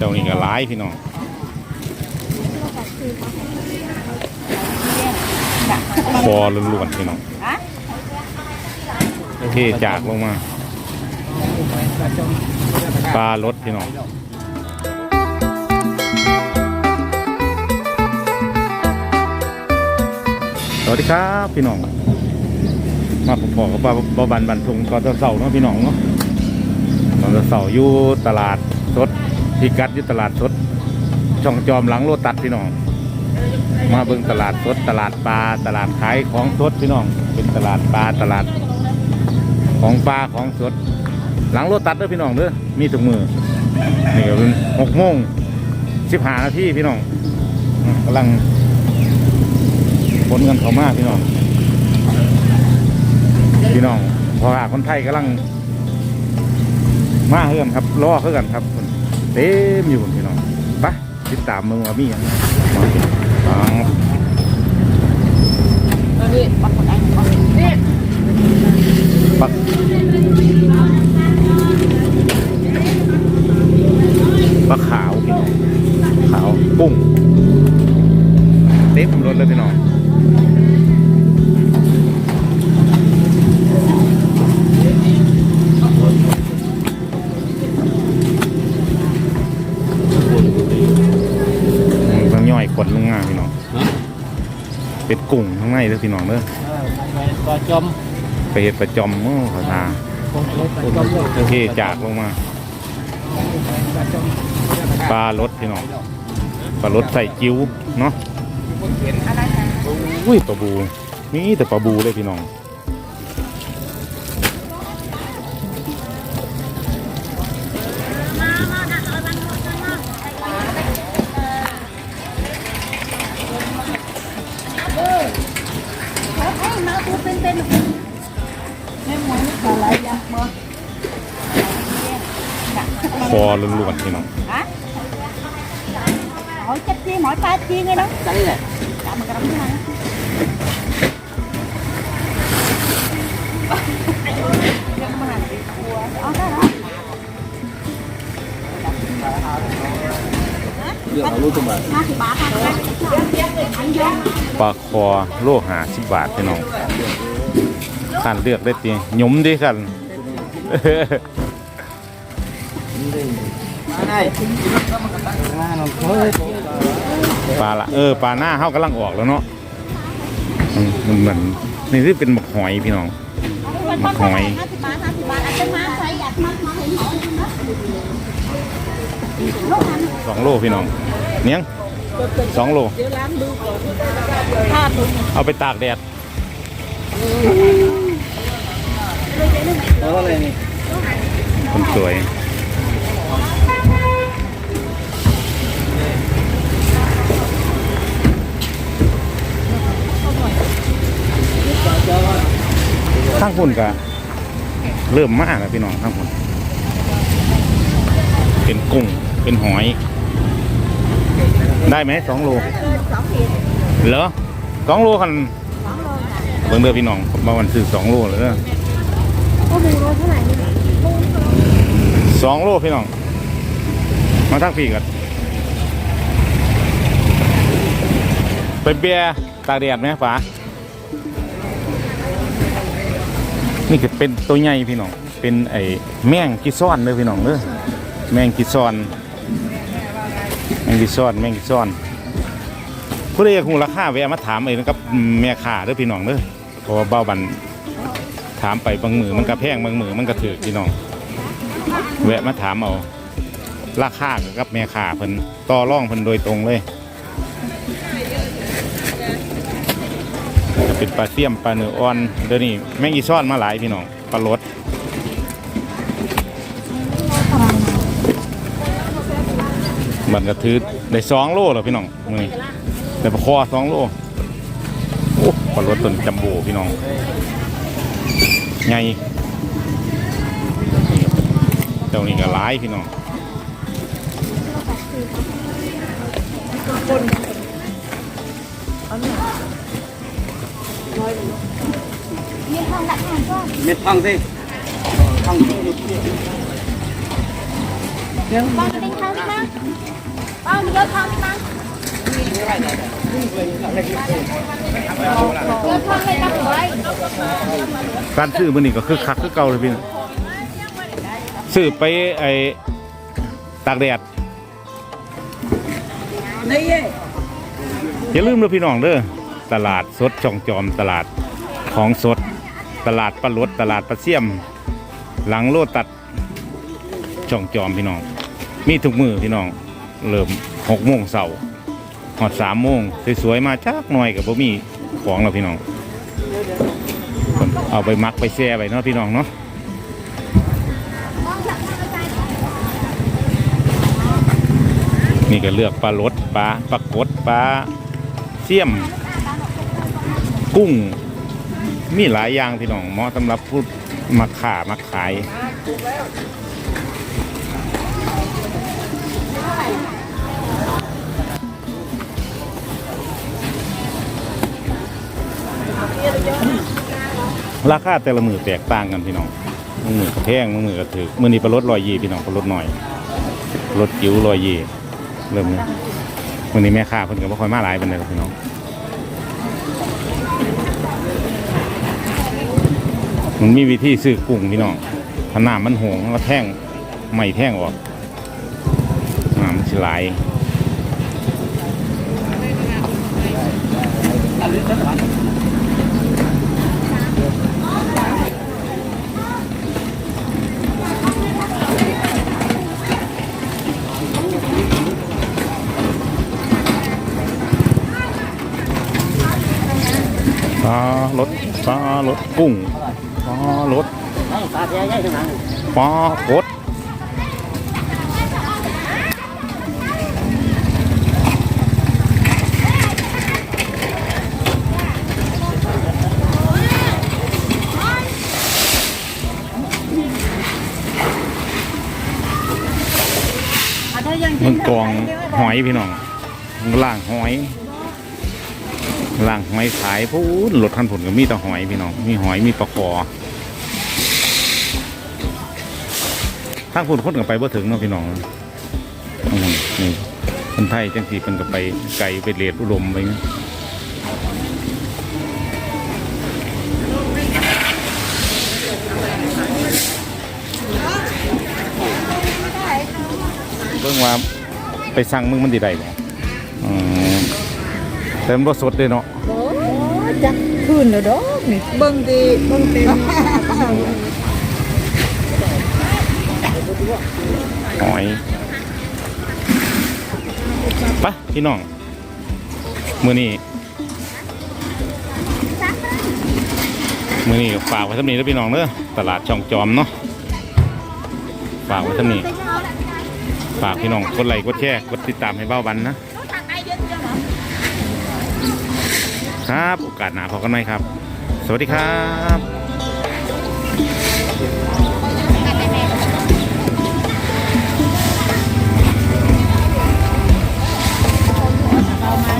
เจ้านี่ก็ร้ายพี่น้องคอล้วนๆพี่น้องเทจากลงมาปลารสพี่น้องสวัสดีครับพี่น้อง มาพอๆกับบาบาบันบันทุงตอนเสาร์เนาะพี่น้องเนาะตอนเสาร์อยู่ตลาดสด พิกัดอยู่ตลาดสด ช่องจอมหลังโลตัดพี่น้อง มาเบิ่งตลาดสด ตลาดปลา ตลาดขายของสดพี่น้อง เป็นตลาดปลา ตลาด ของปลาของสด หลังโลตัดเด้อพี่น้องเด้อ มีถุงมือ นี่ก็เป็นหกโมงสิบห้านาทีพี่น้องกำลังคนกันเขามากพี่น้อง พี่น้องพอหาคนไทยกำลังมาเฮือนครับรอเฮือนครับ เต็มอยู่พี่น้องไปติดตามมึงว่ามีอย่างอ๋อนี่ปักคนไหนนี่ปัก กุ้งข้างในเด้อพี่น้องเด้อปลาจอมไปเห็ดประจอมโอ้ขอทาปลาจอมเทจากลงมาปลารสพี่น้องปลารสใส่จิ้วเนาะอุ้ยปลาบูนี่แต่ปลาบูเลยพี่น้อง คอล้วนๆพี่น้องฮะ hỏi chắc chi hỏi ta chi ngay đó Đấy này chạm mà cái đống này Nhưng mà hành của đó đó đó Được ở luôn tụi bạn Nó thì bà thằng anh vô ปลาคอโลหาสิบบาทพี่น้องขันเลือกได้ตีหยุมดิกัน ปลาละเออปลาหน้าเฮากำลังออกแล้วเนาะมันเหมือนนี่ที่เป็นหมกหอยพี่น้อง Con hỏi 50 bà 50 bà anh tên má phải giặt mắt nó thì hỏi nó สองโลพี่น้องเนี้ยงสองโลเอาไปตากแดด Đó này này คนสวย ข้างคุณก็เริ่มมากแล้วพี่น้องข้างคุณเป็นกุ้งเป็นหอย ได้ไหมสองโลเหรอสองโลคันเบิ่งเด้อพี่น้องมาวันซื้อสองโลเลยสองโลพี่น้อง มาทั้งปีกันไปเบียร์ตากแดดไหมฝา นี่ก็เป็นตัวใหญ่พี่น้อง เป็นไอ้แมงกิซ่อนเลยพี่น้องเด้อแมงกิซ่อน แมงกิซ่อน แมงกิซ่อนผู้ใดอยากรู้ราคาแวะมาถามไอ้นะครับแม่ค้าเด้อพี่น้องเด้อเพราะว่าเบ้าบันถามไปบางมือมันก็แพงบางมือมันก็ถือพี่น้อง แวะมาถามเอาราคากับแม่ค้าเพิ่นต่อร่องเพิ่นโดยตรงเลย จะเป็นปลาเสี่ยมปลาเนื้ออ่อนเดี๋ยวนี้แมงอีซ่อนมาหลายพี่น้องปลาลดมันก็ถือได้สองโลแล้วพี่น้องมือนี้แต่ปลาคอสองโลโอ้ปลาลดต้นจัมโบ้พี่น้องใหญ่เจ้านี่ก็ร้ายพี่น้อง เม็ดทองสิทองยังบ้านเป็นทองที่มั้งบ้านเยอะทองที่มั้งเยอะทองเลยนะการซื้อมันนี่ก็คือคักคือเก่าเลยพี่ซื้อไปไอ้ตากแดดอย่าลืมเลยพี่น้องเด้อ ตลาดสดช่องจอมตลาดของสด ตลาดปลาลดตลาดปลาเสี่ยม หลังโลตัดช่องจอมพี่น้อง มีทุกมือพี่น้องเริ่มหกโมงเสาร์หอดสามโมงสวยๆมาจักหน่อยกับบ่มีของแล้วพี่น้อง เอาไปมักไปแช่ไปเนาะพี่น้องเนาะนี่ก็เลือกปลาลดปลาปลากดปลาเสี่ยม กุ้ง มีหลายอย่างพี่น้องเหมาะสำหรับผู้มาขามาขาย ราคาแต่ละมือแตกต่างกันพี่น้องมือมือก็แพงมือมือก็ถือมือนี้ปลาลดลอยยีพี่น้องปลาลดหน่อยปลาลดจิ๋วลอยยีเริ่มเลยมือนี้แม่ค้าเพิ่นก็บ่ค่อยมาหลายปานใดหรอกพี่น้อง มันมีวิธีซื้อกุ้งพี่น้องถ้าน้ำมันโหงแล้วแท่งไม่แท่งออกน้ำมันสิไหลายปลารสปลารสกุ้ง รสปลาใหญ่ๆทั้งกดถ้ายังมันกองหอยพี่น้องล่างหอยล่างหอยขายพูดรถทันผลก็มีแต่หอยพี่น้อง มีหอยมีปลาคอ ทางผลคนก็ไปบ่ถึงเนาะพี่น้องอืมนี่คนไทยจังสีเป็นก็ไปไกลไปเรียดอุดมไปเงี้ยเบิ่งว่าไปสั่งมึงมันดีได้บ่อืมแต่มันบ่สดเลยเนาะ โอ้จักคืนแล้วดอกนี่ เบิ่งดีเบิ่งเต็ม หอยไปะพี่น้อง มือนี้มือนี้ฝากไว้สำนี้แล้วพี่น้องเด้อตลาดช่องจอมเนาะฝากไว้สำนี้ฝากพี่น้องกดไลค์กดแชร์กดติดตามให้เบ้าบันนะครับโอกาสหน้าพบกันไหมครับ สวัสดีครับ เอามา